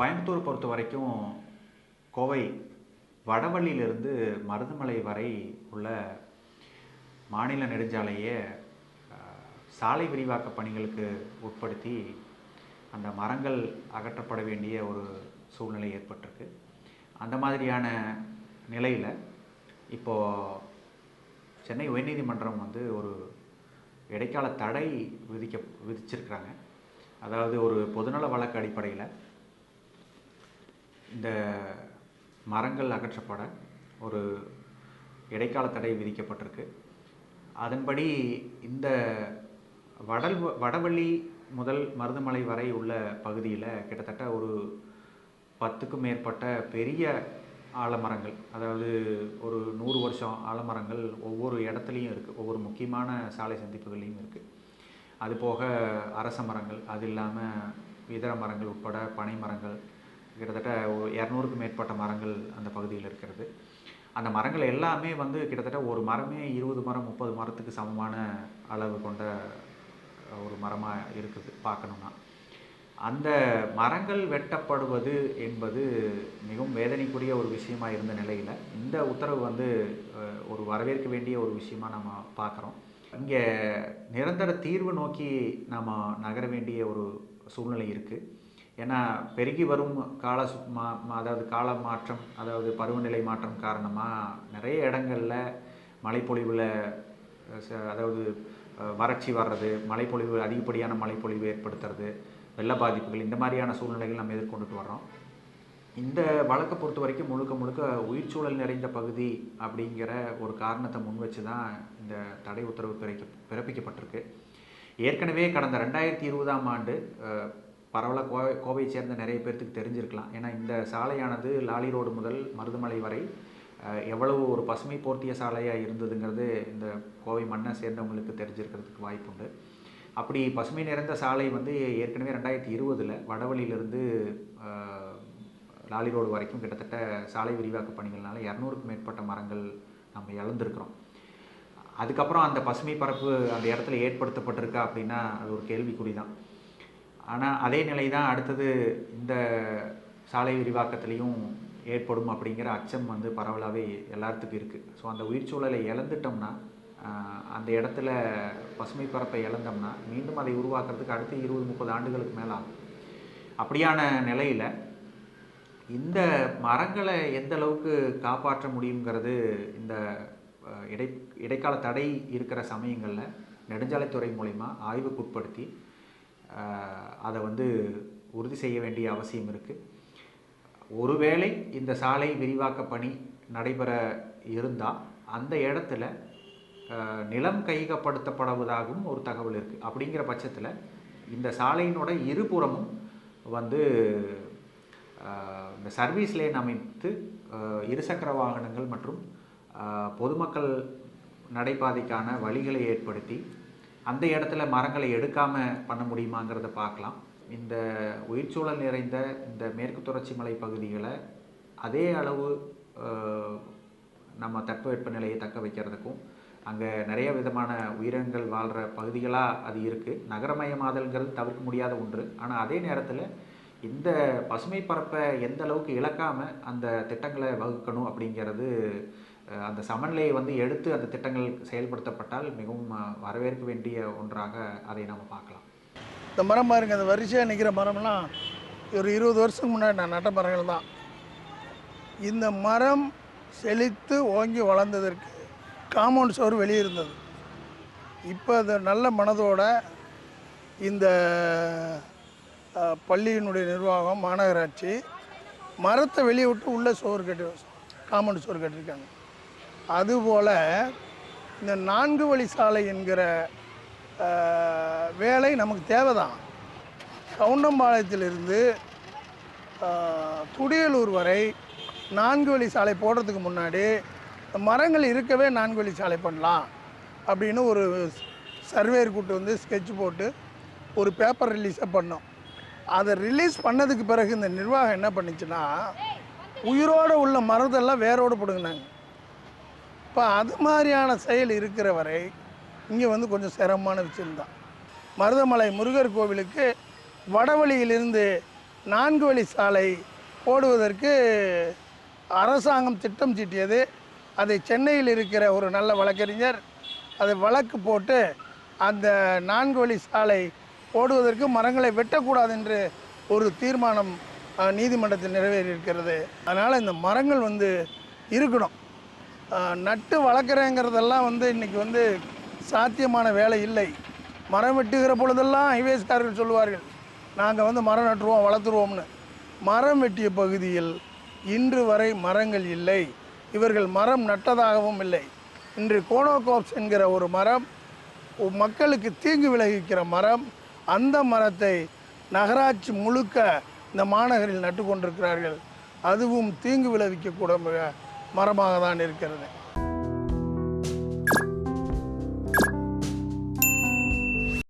கோயம்புத்தூர் பொறுத்த வரைக்கும் கோவை வடவள்ளியிலிருந்து மருதுமலை வரை உள்ள மாநில நெடுஞ்சாலையை சாலை விரிவாக்க பணிகளுக்கு உட்படுத்தி அந்த மரங்கள் அகற்றப்பட வேண்டிய ஒரு சூழ்நிலை ஏற்பட்டிருக்கு. அந்த மாதிரியான நிலையில் இப்போது சென்னை உயர்நீதிமன்றம் வந்து ஒரு இடைக்கால தடை விதிக்க விதிச்சிருக்கிறாங்க. அதாவது ஒரு பொதுநல வழக்கு அடிப்படையில் இந்த மரங்கள் அகற்றப்பட ஒரு இடைக்கால தடை விதிக்கப்பட்டிருக்கு. அதன்படி இந்த வடல் வடவள்ளி முதல் மருதமலை வரை உள்ள பகுதியில் கிட்டத்தட்ட ஒரு பத்துக்கும் மேற்பட்ட பெரிய ஆலமரங்கள் அதாவது ஒரு நூறு வருஷம் ஆலமரங்கள் ஒவ்வொரு இடத்துலையும் இருக்குது ஒவ்வொரு முக்கியமான சாலை சந்திப்புகள்லையும் இருக்குது அது போக அரச மரங்கள் அது இல்லாமல் இதர மரங்கள் உட்பட பனை மரங்கள் கிட்டத்தட்ட ஒரு இரநூறுக்கும் மேற்பட்ட மரங்கள் அந்த பகுதியில் இருக்கிறது. அந்த மரங்கள் எல்லாமே வந்து கிட்டத்தட்ட ஒரு மரமே இருபது மரம் முப்பது மரத்துக்கு சமமான அளவு கொண்ட ஒரு மரமாக இருக்குது பார்க்கணுன்னா அந்த மரங்கள் வெட்டப்படுவது என்பது மிகவும் வேதனைக்குரிய ஒரு விஷயமா இருந்த நிலையில் இந்த உத்தரவு வந்து ஒரு வரவேற்க வேண்டிய ஒரு விஷயமாக நம்ம பார்க்குறோம். இங்கே நிரந்தர தீர்வு நோக்கி நாம் நகர வேண்டிய ஒரு சூழ்நிலை இருக்குது ஏன்னா பெருகி வரும் கால சு- மா அதாவது கால மாற்றம் அதாவது பருவநிலை மாற்றம் காரணமாக நிறைய இடங்களில் மழைப்பொழிவில் ச- அதாவது வறட்சி வர்றது மழைப்பொழிவு அதிகப்படியான மழைப்பொழிவு ஏற்படுத்துறது வெள்ள பாதிப்புகள் இந்த மாதிரியான சூழ்நிலைகள் நம்ம எதிர்கொண்டுட்டு வர்றோம். இந்த வழக்கை பொறுத்த வரைக்கும் முழுக்க முழுக்க உயிர்ச்சூழல் நிறைந்த பகுதி அப்படிங்கிற ஒரு காரணத்தை முன் வச்சு தான் இந்த தடை உத்தரவு பிறக்க பிறப்பிக்கப்பட்டிருக்கு. ஏற்கனவே கடந்த ரெண்டாயிரத்தி இருபதாம் ஆண்டு பரவலாக கோவை கோவையை சேர்ந்த நிறைய பேர்த்துக்கு தெரிஞ்சிருக்கலாம். ஏன்னா இந்த சாலையானது லாலி ரோடு முதல் மருதுமலை வரை எவ்வளவு ஒரு பசுமை போர்த்திய சாலையாக இருந்ததுங்கிறது இந்த கோவை மண்ணை சேர்ந்தவங்களுக்கு தெரிஞ்சிருக்கிறதுக்கு வாய்ப்புண்டு. அப்படி பசுமை நிறைந்த சாலை வந்து ஏற்கனவே ரெண்டாயிரத்தி இருபதில் வடவழியிலிருந்து லாலி ரோடு வரைக்கும் கிட்டத்தட்ட சாலை விரிவாக்க பணிகள்னால இரநூறுக்கும் மேற்பட்ட மரங்கள் நம்ம இழந்திருக்கிறோம். அதுக்கப்புறம் அந்த பசுமை பரப்பு அந்த இடத்துல ஏற்படுத்தப்பட்டிருக்கா அப்படின்னா அது ஒரு கேள்விக்குறி தான் ஆனால் அதே நிலை தான் அடுத்தது இந்த சாலை விரிவாக்கத்துலேயும் ஏற்படும் அப்படிங்கிற அச்சம் வந்து பரவலாகவே எல்லாத்துக்கும் இருக்குது ஸோ அந்த உயிர் சூழலை இழந்துட்டோம்னா அந்த இடத்துல பசுமை பரப்பை இழந்தோம்னா மீண்டும் அதை உருவாக்குறதுக்கு அடுத்து இருபது முப்பது ஆண்டுகளுக்கு மேலே ஆகும். அப்படியான நிலையில் இந்த மரங்களை எந்த அளவுக்கு காப்பாற்ற முடியுங்கிறது இந்த இடை இடைக்கால தடை இருக்கிற சமயங்களில் நெடுஞ்சாலைத்துறை மூலிமா ஆய்வுக்குட்படுத்தி அதை வந்து உறுதி செய்ய வேண்டிய அவசியம் இருக்குது ஒருவேளை இந்த சாலை விரிவாக்க பணி நடைபெற இருந்தால் அந்த இடத்துல நிலம் கையகப்படுத்தப்படுவதாகவும் ஒரு தகவல் இருக்குது அப்படிங்கிற பட்சத்தில் இந்த சாலையினோட இருபுறமும் வந்து இந்த சர்வீஸ் லேன் அமைத்து இருசக்கர வாகனங்கள் மற்றும் பொதுமக்கள் நடைபாதைக்கான வழிகளை ஏற்படுத்தி அந்த இடத்துல மரங்களை எடுக்காமல் பண்ண முடியுமாங்கிறத பார்க்கலாம். இந்த உயிர்ச்சூழல் நிறைந்த இந்த மேற்கு தொடர்ச்சி மலை பகுதிகளை அதே அளவு நம்ம தட்பவெப்ப நிலையை தக்க வைக்கிறதுக்கும் அங்கே நிறைய விதமான உயிரினங்கள் வாழ்கிற பகுதிகளாக அது இருக்குது நகரமயமாதல்கள் தவிர்க்க முடியாத ஒன்று. ஆனால் அதே நேரத்தில் இந்த பசுமை பரப்பை எந்த அளவுக்கு இழக்காமல் அந்த திட்டங்களை வகுக்கணும் அப்படிங்கிறது அந்த சமநிலையை வந்து எடுத்து அந்த திட்டங்கள் செயல்படுத்தப்பட்டால் மிகவும் வரவேற்க வேண்டிய ஒன்றாக அதை நாம் பார்க்கலாம். இந்த மரம் பாருங்கள் இந்த வரிசையாக நிற்கிற மரம்லாம் ஒரு இருபது வருஷத்துக்கு முன்னாடி நான் நட்ட மரங்கள் தான். இந்த மரம் செழித்து ஓங்கி வளர்ந்ததற்கு காம்பவுண்ட் சோறு வெளியே இருந்தது. இப்போ அது நல்ல மனதோட இந்த பள்ளியினுடைய நிர்வாகம் மாநகராட்சி மரத்தை வெளியே விட்டு உள்ளே சோறு கட்டி காம்பவுண்ட் சோறு கட்டியிருக்காங்க. அதுபோல் இந்த நான்கு வழி சாலை என்கிற வேலை நமக்கு தேவைதான். கவுண்டம்பாளையத்திலிருந்து துடியலூர் வரை நான்கு வழி சாலை போடுறதுக்கு முன்னாடி மரங்கள் இருக்கவே நான்கு வழி சாலை பண்ணலாம் அப்படின்னு ஒரு சர்வேர் கூட்டு வந்து ஸ்கெட்ச் போட்டு ஒரு பேப்பர் ரிலீஸை பண்ணோம். அதை ரிலீஸ் பண்ணதுக்கு பிறகு இந்த நிர்வாகம் என்ன பண்ணுச்சுன்னா உயிரோடு உள்ள மரத்தெல்லாம் வேரோடு பிடுங்கினாங்க. இப்போ அது மாதிரியான செயல் இருக்கிற வரை இங்கே வந்து கொஞ்சம் சிரமமான விஷயம்தான் மருதமலை முருகர் கோவிலுக்கு வடவழியிலிருந்து நான்கு வழி சாலை போடுவதற்கு அரசாங்கம் திட்டம் தீட்டியது அதை சென்னையில் இருக்கிற ஒரு நல்ல வழக்கறிஞர் அதை வழக்கு போட்டு அந்த நான்கு வழி சாலை போடுவதற்கு மரங்களை வெட்டக்கூடாது என்று ஒரு தீர்மானம் நீதிமன்றத்தில் நிறைவேறியிருக்கிறது. அதனால் இந்த மரங்கள் வந்து இருக்கணும். நட்டு வளர்க்குறேங்கிறதெல்லாம் வந்து இன்றைக்கி வந்து சாத்தியமான வேலை இல்லை. மரம் வெட்டுகிற பொழுதெல்லாம் ஹைவேஸ்காரர்கள் சொல்லுவார்கள் நாங்கள் வந்து மரம் நட்டுருவோம் வளர்த்துருவோம்னு. மரம் வெட்டிய பகுதியில் இன்று வரை மரங்கள் இல்லை. இவர்கள் மரம் நட்டதாகவும் இல்லை. இன்று கோனோகோப்ஸ் என்கிற ஒரு மரம் மக்களுக்கு தீங்கு விளைவிக்கிற மரம் அந்த மரத்தை நகராட்சி முழுக்க இந்த மாநகரில் நட்டு கொண்டிருக்கிறார்கள் அதுவும் தீங்கு விளைவிக்கக்கூடிய மரமாக தான் இருக்கிறது.